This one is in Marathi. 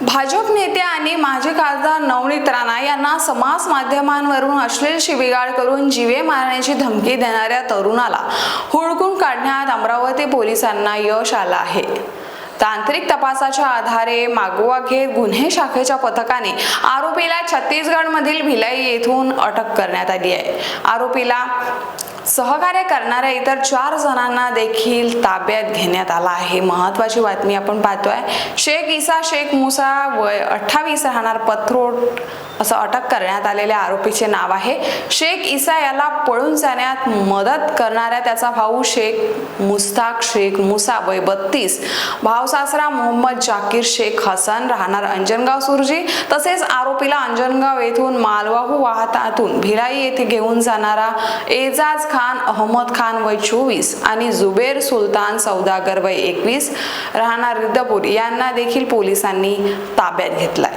भाजप नेते आणि माजी खासदार नवनीत राणा यांना समाज माध्यमांवरून अश्लील शिबिगाळ करून जीवे मारण्याची धमकी देणाऱ्या तरुणाला हुडकून काढण्यात अमरावती पोलिसांना यश आलं आहे. तांत्रिक तपासाच्या आधारे मागोवा घेत गुन्हे शाखेच्या पथकाने आरोपीला छत्तीसगडमधील भिलाई येथून अटक करण्यात आली आहे. आरोपीला सहकार्य करणाऱ्या इतर चार जणांना देखील ताब्यात घेण्यात आला आहे. महत्वाची बातमी आपण पाहतोय. शेख इसा शेख मुसा वय अठ्ठावीस राहणार पथरोड असं अटक करण्यात आलेल्या आरोपीचे नाव आहे. शेख इसा याला पळून जाण्यात मदत करणाऱ्या त्याचा भाऊ शेख मुस्ताक शेख मुसा वय बत्तीस. भाव सासरा मोहम्मद जाकीर शेख हसन राहणार अंजनगाव सुरजी. तसेच आरोपीला अंजनगाव येथून मालवाहू वाहतातून भिलाई येथे घेऊन जाणारा एजाज खान अहमद खान वय चोवीस आणि जुबेर सुलतान सौदागर वय एकवीस राहणार रिद्धपूर. यांना देखील पोलिसांनी ताब्यात घेतलाय.